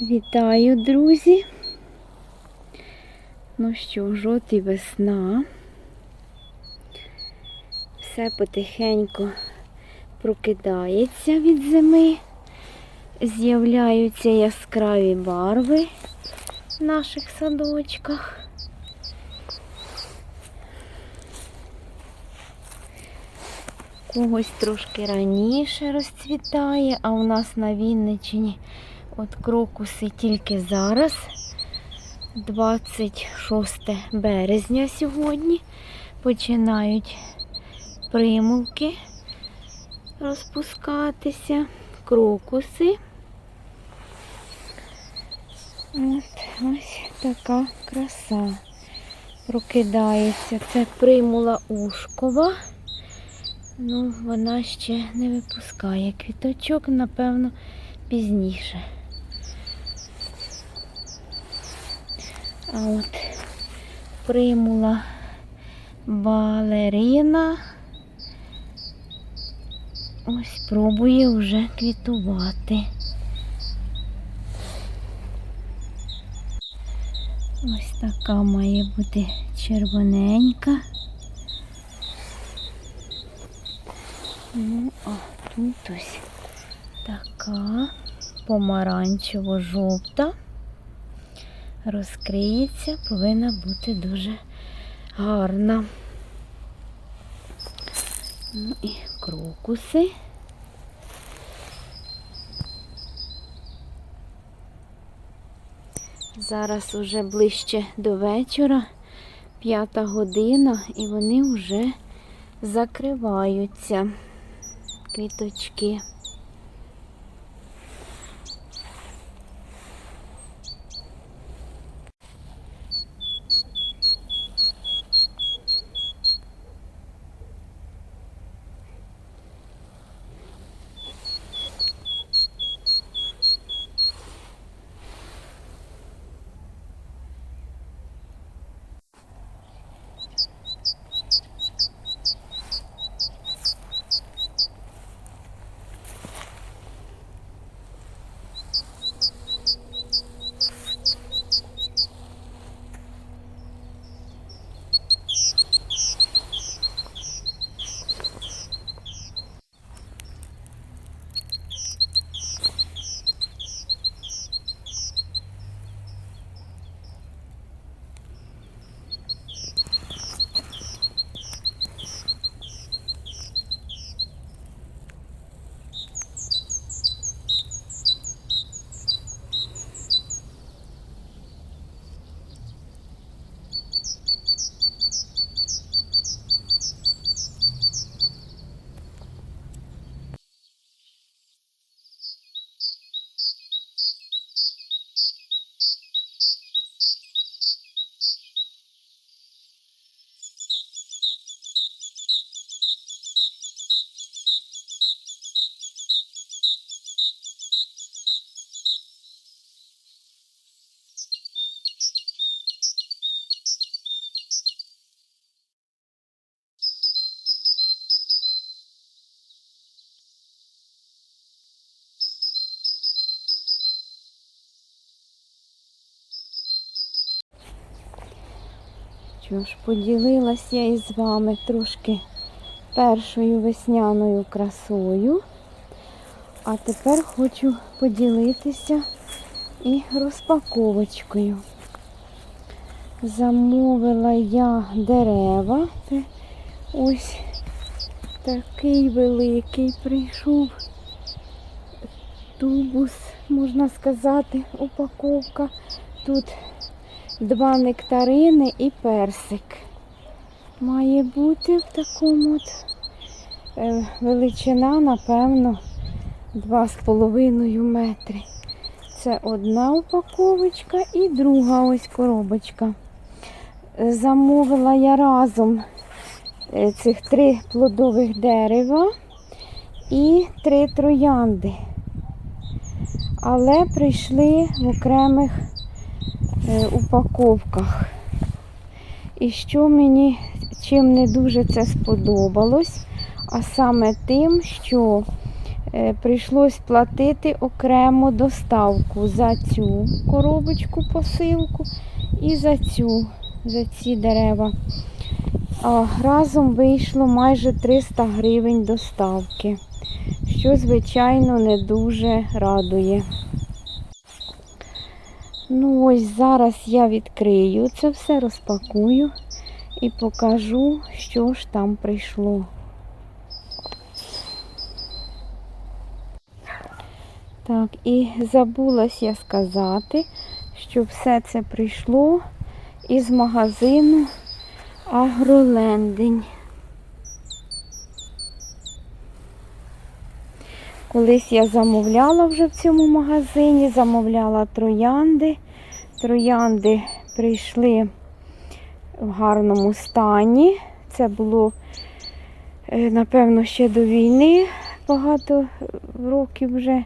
Вітаю, друзі. Ну що, ж, от і весна. Все потихеньку прокидається від зими. З'являються яскраві барви в наших садочках. Когось трошки раніше розцвітає, а у нас на Вінниччині От крокуси тільки зараз, 26 березня сьогодні, починають примулки розпускатися, крокуси. От ось така краса. Прокидається. Це примула ушкова. Ну, вона ще не випускає квіточок, напевно, пізніше. А от примула балерина. Ось пробує вже квітувати. Ось така має бути червоненька. Ну, а тут ось така помаранчево-жовта розкриється, повинна бути дуже гарна. Ну і крокуси. Зараз уже ближче до вечора, п'ята година, і вони вже закриваються квіточки. Що ж, поділилась я із вами трошки першою весняною красою. А тепер хочу поділитися і розпаковочкою. Замовила я дерева. Ось такий великий прийшов тубус, можна сказати, упаковка. Тут два нектарини і персик. Має бути в такому от е, величина, напевно, 2,5 метри. Це одна упаковочка і друга ось коробочка. Замовила я разом е, цих три плодових дерева і три троянди. Але прийшли в окремих упаковках. І що мені чим не дуже це сподобалось, а саме тим, що е, прийшлось платити окремо доставку за цю коробочку посилку і за цю, за ці дерева. А разом вийшло майже 300 гривень доставки, що, звичайно, не дуже радує. Ну, ось зараз я відкрию це все, розпакую і покажу, що ж там прийшло. Так, і забулась я сказати, що все це прийшло із магазину Агролендень. Колись я замовляла вже в цьому магазині, замовляла троянди. Троянди прийшли в гарному стані. Це було, е, напевно, ще до війни, багато років вже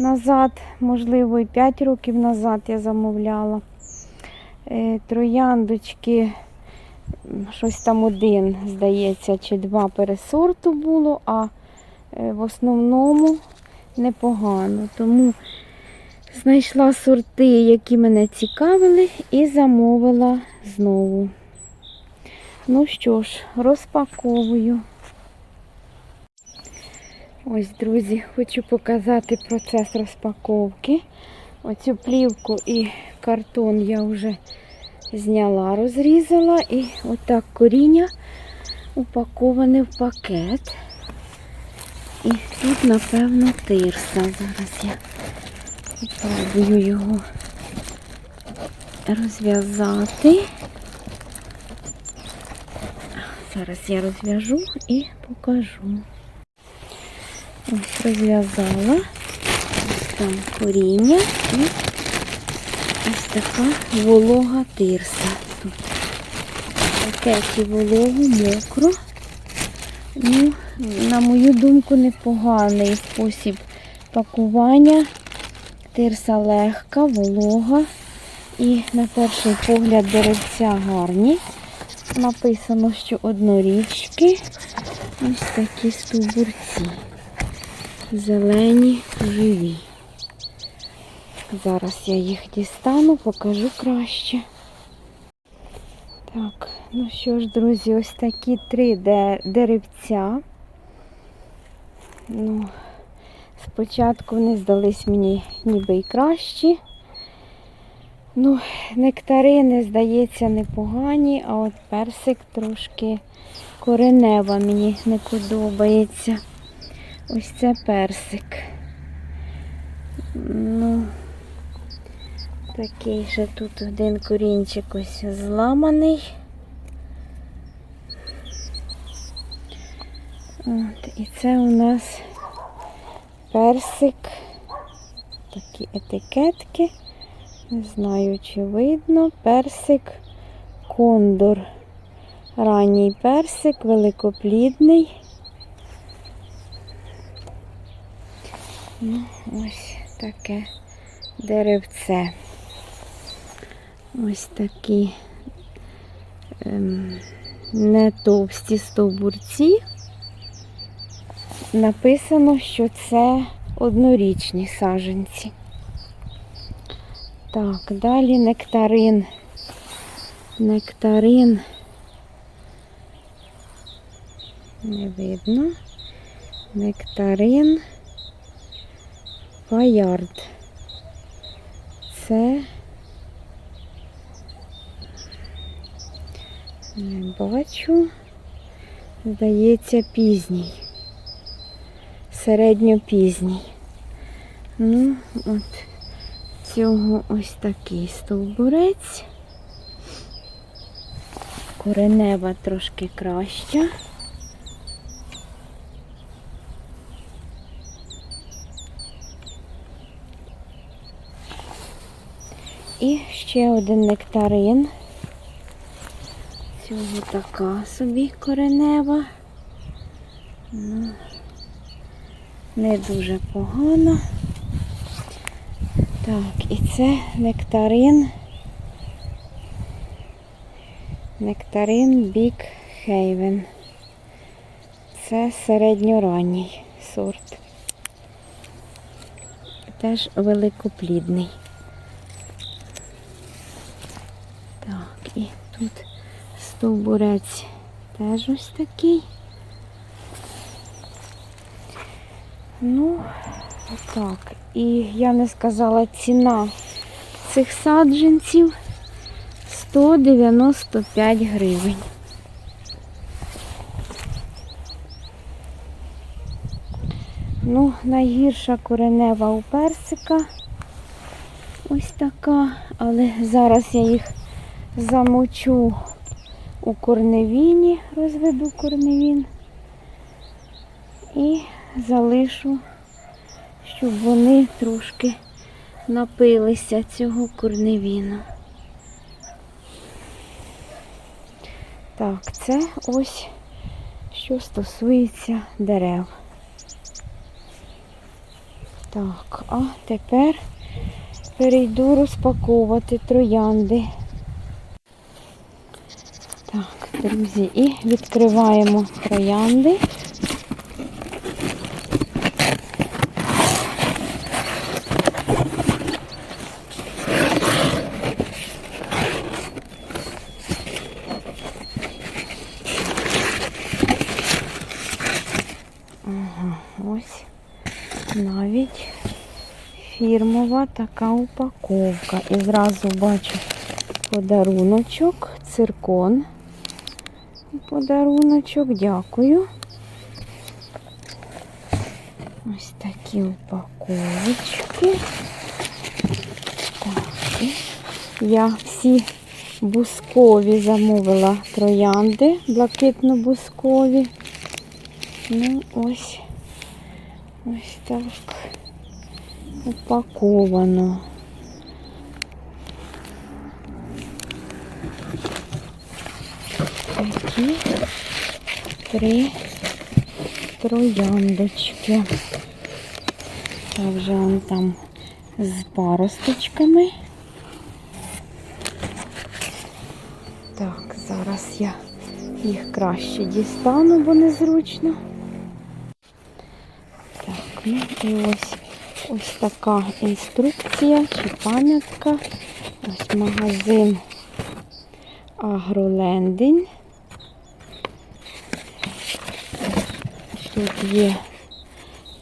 назад, можливо, і 5 років назад я замовляла. Е, Трояндочки, щось там один, здається, чи два пересорту було, а в основному непогано. Тому знайшла сорти, які мене цікавили, і замовила знову. Ну що ж, розпаковую. Ось, друзі, хочу показати процес розпаковки. Оцю плівку і картон я вже зняла, розрізала. І отак коріння упаковане в пакет. І тут, напевно, тирса. Зараз я спробую його розв'язати. Зараз я розв'яжу і покажу. Ось розв'язала. Ось там коріння і ось така волога тирса. Тут пакеті вологу, мокро. Ну, на мою думку, непоганий спосіб пакування. Тирса легка, волога. І на перший погляд деревця гарні. Написано, що однорічки. Ось такі стовбурці. Зелені, живі. Зараз я їх дістану, покажу краще. Так, ну що ж, друзі, ось такі три деревця. Ну, спочатку вони здались мені ніби й кращі. Ну, нектарини, здається, непогані, а от персик трошки коренева мені не подобається. Ось це персик. Ну, такий же тут один корінчик ось зламаний. От, і це у нас персик. Такі етикетки. Не знаю, чи видно. Персик кондор. Ранній персик, великоплідний. Ну, ось таке деревце. Ось такі ем, не товсті стовбурці. Написано, що це однорічні саженці. Так, далі нектарин. Нектарин. Не видно. Нектарин. Паярд. Це не бачу. Здається, пізній. Середньопізній. Ну, от цього ось такий стовбурець. Коренева трошки краща. І ще один нектарин. Цього така собі коренева. Ну, не дуже погано. Так, і це нектарин. Нектарин Бік Хейвен. Це середньоранній сорт. теж великоплідний. Так, і тут стовбурець теж ось такий. Ну, так. І я не сказала ціна цих саджанців 195 гривень. Ну, найгірша коренева у персика. Ось така, але зараз я їх замочу у корневіні, розведу корневін і залишу, щоб вони трошки напилися цього корневіну. Так, це ось що стосується дерев. Так, а тепер перейду розпаковувати троянди. Так, друзі, і відкриваємо троянди. Ось навіть фірмова така упаковка. І зразу бачу подаруночок, циркон. Подаруночок, дякую. Ось такі упаковочки. Так, я всі бускові замовила троянди, блакитно-бускові. Ну, ось ось так упаковано. Такі три трояндочки. Та вже он там з паросточками. Так, зараз я їх краще дістану, бо незручно. Так, ну і ось ось така інструкція чи пам'ятка. Ось магазин Агролендинг. Тут є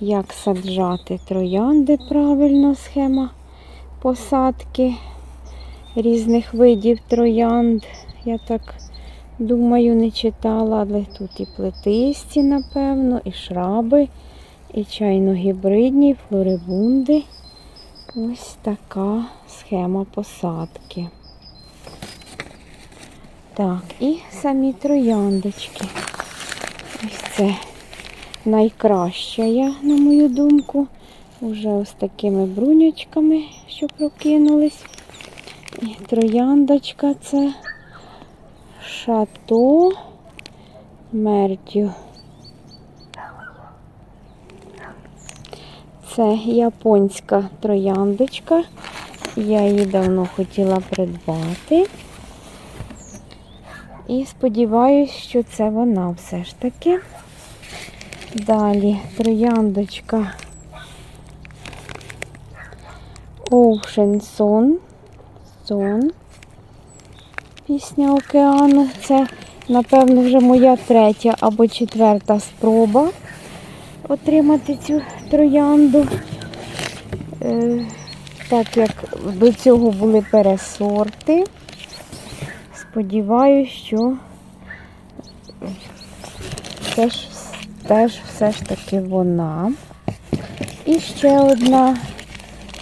як саджати троянди правильно, схема посадки різних видів троянд. Я так думаю, не читала, але тут і плетисті, напевно, і шраби, і чайно-гібридні, і флорибунди. Ось така схема посадки. Так, і самі трояндочки. Ось це найкраща я, на мою думку. Уже ось такими брунячками, що прокинулись. І трояндочка це шато мертю. Це японська трояндочка. Я її давно хотіла придбати. І сподіваюся, що це вона все ж таки. Далі трояндочка Ocean Sun. Сон. Пісня океану. Це, напевно, вже моя третя або четверта спроба отримати цю троянду. Е, так як до цього були пересорти. Сподіваюсь, що теж, теж все ж таки вона. І ще одна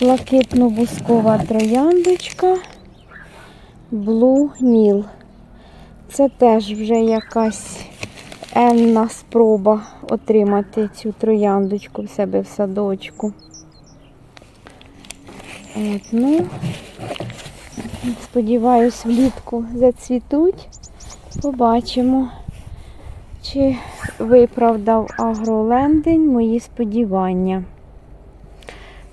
блакитно-бускова трояндочка Blue Nil. Це теж вже якась енна спроба отримати цю трояндочку в себе в садочку. От, ну, сподіваюсь, влітку зацвітуть. Побачимо, чи виправдав агролендень мої сподівання.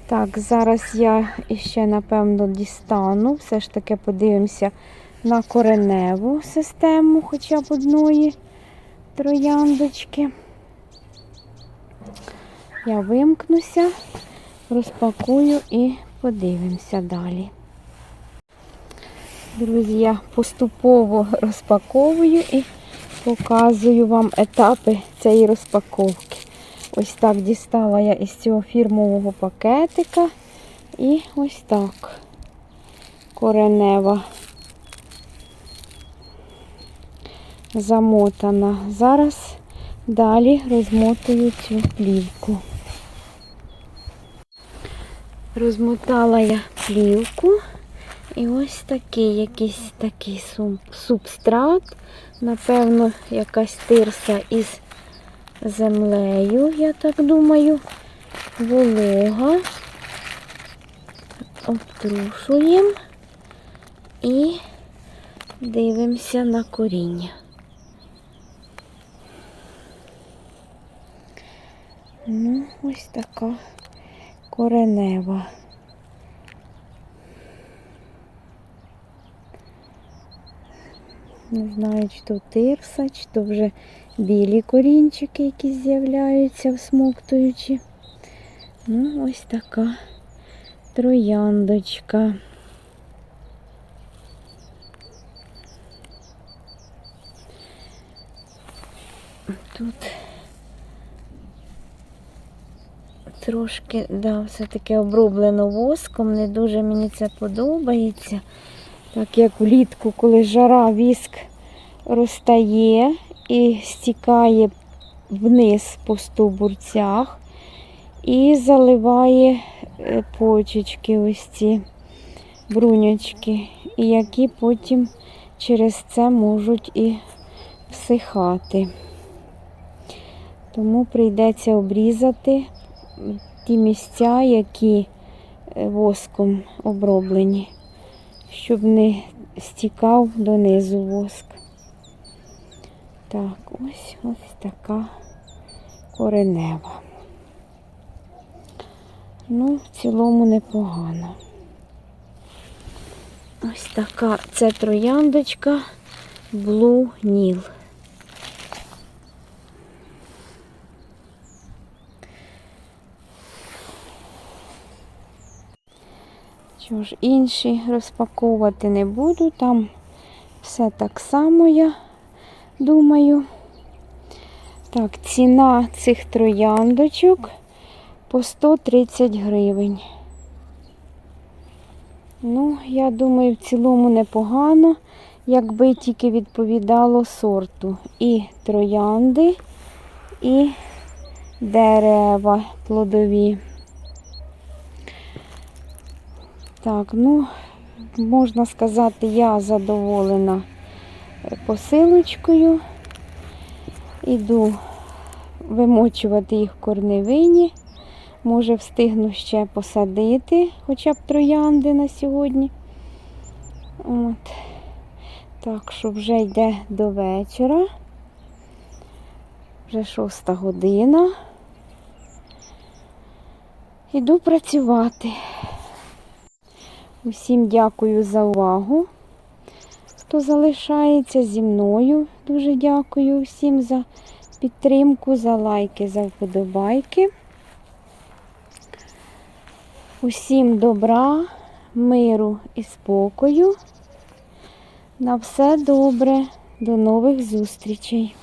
Так, зараз я ще, напевно, дістану. Все ж таки подивимося на кореневу систему хоча б одної трояндочки. Я вимкнуся розпакую і подивимося далі. Друзі, я поступово розпаковую і показую вам етапи цієї розпаковки. Ось так дістала я із цього фірмового пакетика. І ось так коренева замотана. Зараз далі розмотую цю плівку. Розмотала я плівку. І ось такий якийсь такий субстрат. Напевно, якась тирса із землею, я так думаю. Волога. Обтрушуємо і дивимося на коріння. Ну, ось така коренева. Не знаю, чи то тирса, чи то вже білі корінчики, які з'являються всмоктуючи. Ну, ось така трояндочка. Тут трошки, да, все-таки оброблено воском, не дуже мені це подобається. Так як влітку, коли жара, віск розтає і стікає вниз по стовбурцях і заливає е, почечки, ось ці бруньочки, і які потім через це можуть і всихати. Тому прийдеться обрізати ті місця, які е, воском оброблені, щоб не стікав донизу воск. Так, ось ось така коренева. Ну, в цілому непогано. Ось така це трояндочка Blue Nil. Що ж, інші розпаковувати не буду, там все так само, я думаю. Так, ціна цих трояндочок по 130 гривень. Ну, я думаю, в цілому непогано, якби тільки відповідало сорту. І троянди, і дерева плодові. Так, ну, можна сказати, я задоволена посилочкою. Іду вимочувати їх в корневині. Може, встигну ще посадити хоча б троянди на сьогодні. От. Так що вже йде до вечора. Вже шоста година. Іду працювати. Усім дякую за увагу, хто залишається зі мною. Дуже дякую всім за підтримку, за лайки, за вподобайки. Усім добра, миру і спокою. На все добре. До нових зустрічей.